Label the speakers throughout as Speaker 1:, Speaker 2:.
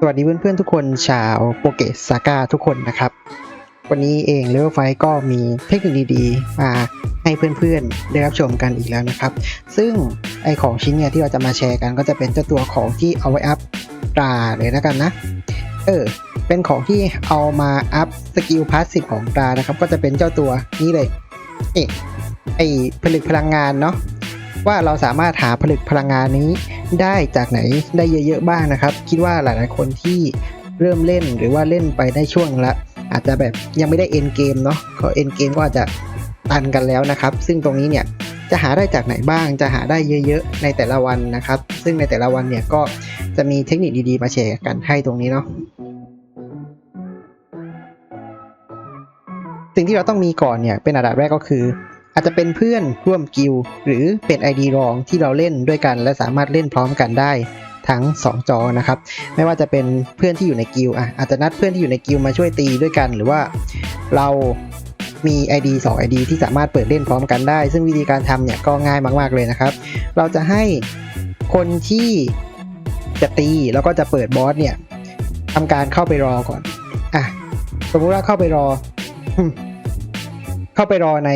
Speaker 1: สวัสดีเพื่อนๆทุกคนชาวโปเกสซาก้าทุกคนนะครับ วันนี้เองเลเวลไฟก็มีเทคนิคดีๆ มาให้เพื่อนๆ ได้รับชมกันอีกแล้วนะครับ ซึ่งไอของชิ้นเนี่ยที่เราจะมาแชร์กันก็จะเป็นเจ้าตัวของที่เอาไว้อัพตราเลยแล้วกันนะ เออ เป็นของที่เอามาอัพสกิลพาสซีฟของตรานะครับ ก็จะเป็นเจ้าตัวนี้เลยเอ๊ะไอผลึกพลังงานเนาะว่าเราสามารถหาผลึกพลังงานนี้ ได้จากไหนได้เยอะๆบ้างนะครับ คิดว่าหลายๆคนที่เริ่มเล่นหรือว่าเล่นไปได้ช่วงละ อาจจะแบบยังไม่ได้เอ็นเกมเนาะก็เอ็นเกมก็อาจจะตันกันแล้วนะครับ ซึ่งตรงนี้เนี่ยจะหาได้จากไหนบ้าง จะหาได้เยอะๆในแต่ละวันนะครับ ซึ่งในแต่ละวันเนี่ยก็จะมีเทคนิคดีๆมาแชร์กันให้ตรงนี้เนาะสิ่งที่เราต้องมีก่อนเนี่ยเป็นอันดับแรกก็คือ อาจจะเป็นเพื่อนร่วมกิลหรือเป็น ID รองที่เราเล่นด้วยกัน และสามารถเล่นพร้อมกันได้ทั้ง 2 จอนะครับ ไม่ว่าจะเป็นเพื่อนที่อยู่ในกิลอะอาจจะนัดเพื่อนที่อยู่ในกิลมาช่วยตีด้วยกัน หรือว่าเรามี ID 2 ID ที่สามารถเปิดเล่นพร้อมกันได้ ซึ่งวิธีการทำเนี่ยก็ง่ายมากๆเลยนะครับ เราจะให้คนที่จะตีแล้วก็จะเปิดบอสเนี่ยทำการเข้าไปรอก่อนอะสมมุติว่าเข้าไปรอ เข้าไปรอใน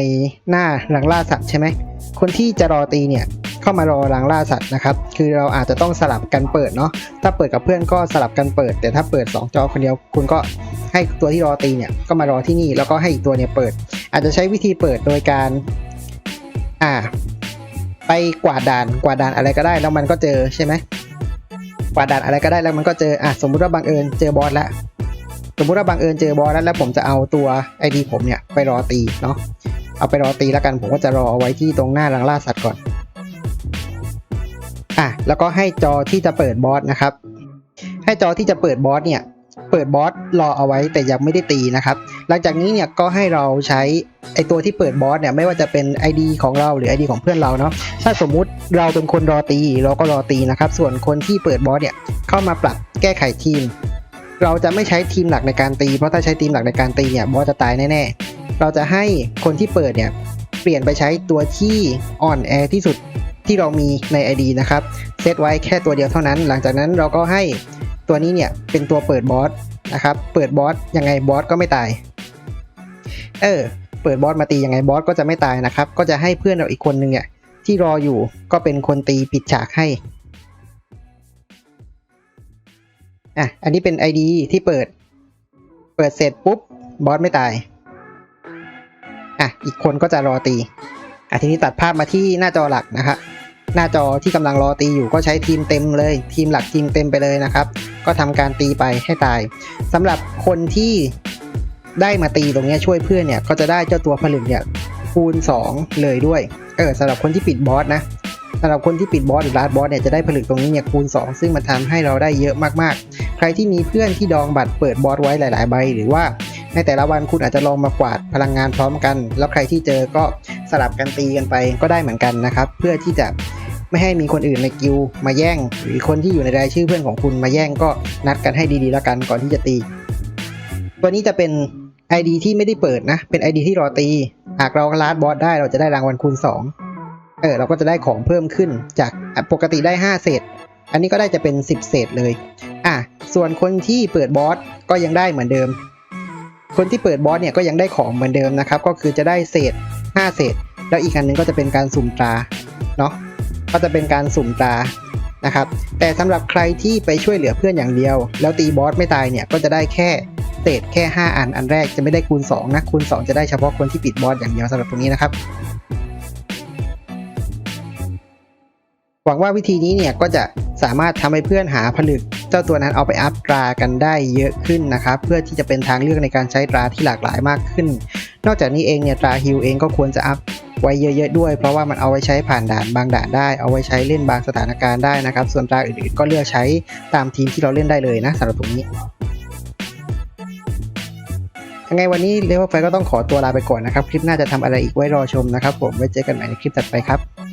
Speaker 1: หน้าหลังล่าสัตว์ใช่ไหมคนที่จะรอตีเนี่ยเข้ามารอหลังล่าสัตว์นะครับ คือเราอาจจะต้องสลับกันเปิดเนาะถ้าเปิดกับเพื่อนก็สลับกันเปิด แต่ถ้าเปิด 2 จอคนเดียว คุณก็ให้ตัวที่รอตีเนี่ยก็มารอที่นี่แล้วก็ให้อีกตัวเนี่ยเปิด อาจจะใช้วิธีเปิดโดยการอ่าไปกวาดด่านกวาดด่านอะไรก็ได้แล้วมันก็เจอใช่ไหมกวาดด่านอะไรก็ได้แล้วมันก็เจออะสมมุติว่าบังเอิญเจอบอสแล้ว สมมุติว่าบังเอิญเจอบอสแล้วแล้วผมจะเอาตัว ID ผมเนี่ยไปรอตีเนาะเอาไปรอตีแล้วกันผมก็จะรอเอาไว้ที่ตรงหน้ารังล่าสัตว์ก่อนอะแล้วก็ให้จอที่จะเปิดบอสนะครับ ให้จอที่จะเปิดบอสเนี่ย เปิดบอสรอเอาไว้แต่ยังไม่ได้ตีนะครับ หลังจากนี้เนี่ยก็ให้เราใช้ไอตัวที่เปิดบอสเนี่ยไม่ว่าจะเป็น ID ของเราหรือ ID ของเพื่อนเราเนาะถ้าสมมุติเราเป็นคนรอตีเราก็รอตีนะครับ ส่วนคนที่เปิดบอสเนี่ยเข้ามาปรับแก้ไขทีม เราจะไม่ใช้ทีมหลักในการตี เพราะถ้าใช้ทีมหลักในการตีเนี่ยบอสจะตายแน่ๆ เราจะให้คนที่เปิดเนี่ยเปลี่ยนไปใช้ตัวที่อ่อนแอที่สุดที่เรามีใน ID นะครับเซตไว้แค่ตัวเดียวเท่านั้น หลังจากนั้นเราก็ให้ตัวนี้เนี่ยเป็นตัวเปิดบอสนะครับ เปิดบอสยังไงบอสก็ไม่ตาย เออ เปิดบอสมาตียังไงบอสก็จะไม่ตายนะครับ ก็จะให้เพื่อนเราอีกคนนึงเนี่ยที่รออยู่ก็เป็นคนตีปิดฉากให้ อะ อันนี้เป็น ID ที่เปิด เปิดเสร็จปุ๊บบอสไม่ตาย อะ อีกคนก็จะรอตี อะทีนี้ตัดภาพมาที่หน้าจอหลักนะฮะหน้าจอที่กำลังรอตีอยู่ก็ใช้ทีมเต็มเลย ทีมหลักทีมเต็มไปเลยนะครับ ก็ทำการตีไปให้ตายสำหรับคนที่ได้มาตีตรงนี้ช่วยเพื่อนเนี่ย ก็จะได้เจ้าตัวผลึกเนี่ยคูณ 2 เลยด้วย เออสำหรับคนที่ปิดบอสนะสำหรับคนที่ปิดบอสหรือลาดบอสเนี่ยจะได้ผลึกตรงนี้เนี่ยคูณ 2 ซึ่งมันทำให้เราได้เยอะมากๆ ครที่มีเพื่อนที่ดองบัตรเปิดบอสไว้หลาย ๆ ใบ หรือว่าในแต่ละวันคุณอาจจะลองมากวาดพลังงานพร้อมกัน แล้วใครที่เจอก็สลับกันตีกันไปก็ได้เหมือนกันนะครับ เพื่อที่จะไม่ให้มีคนอื่นในกิลด์มาแย่ง หรือคนที่อยู่ในรายชื่อเพื่อนของคุณมาแย่งก็นัดกันให้ดีๆแล้วกันก่อนที่จะตี ตัวนี้จะเป็น ID ที่ไม่ได้เปิดนะ เป็น ID ที่รอตี หากเราลาดบอสได้เราจะได้รางวัลคูณ 2 เออเราก็จะได้ของเพิ่มขึ้นจากปกติได้ 5 เศษ อันนี้ก็ได้จะเป็น 10 เศษเลย อะ ส่วนคนที่เปิดบอสก็ยังได้เหมือนเดิม คนที่เปิดบอสเนี่ยก็ยังได้ของเหมือนเดิมนะครับ ก็คือจะได้เศษ 5 เศษ แล้วอีกอันหนึงก็จะเป็นการสุ่มตราเนาะก็จะเป็นการสุ่มตรานะครับ แต่สำหรับใครที่ไปช่วยเหลือเพื่อนอย่างเดียว แล้วตีบอสไม่ตายเนี่ยก็จะได้แค่เศษแค่ 5 อันอันแรกจะไม่ได้คูณ 2 นะคูณ 2 จะได้เฉพาะคนที่ปิดบอสอย่างเดียวสำหรับตรงนี้นะครับ หวังว่าวิธีนี้เนี่ยก็จะสามารถทำให้เพื่อนหาผลึก เจ้าตัวนั้นเอาไปอัพตรากันได้เยอะขึ้นนะครับ เพื่อที่จะเป็นทางเลือกในการใช้ตราที่หลากหลายมากขึ้น นอกจากนี้เองเนี่ยตราฮิลเองก็ควรจะอัพไว้เยอะๆด้วย เพราะว่ามันเอาไว้ใช้ผ่านด่านบางด่านได้ เอาไว้ใช้เล่นบางสถานการณ์ได้นะครับ ส่วนตราอื่นๆก็เลือกใช้ตามทีมที่เราเล่นได้เลยนะสำหรับตรงนี้ยังไงวันนี้เลเวลไฟก็ต้องขอตัวลาไปก่อนนะครับ คลิปหน้าจะทำอะไรอีกไว้รอชมนะครับผมไว้เจอกันใหม่ในคลิปถัดไปครับ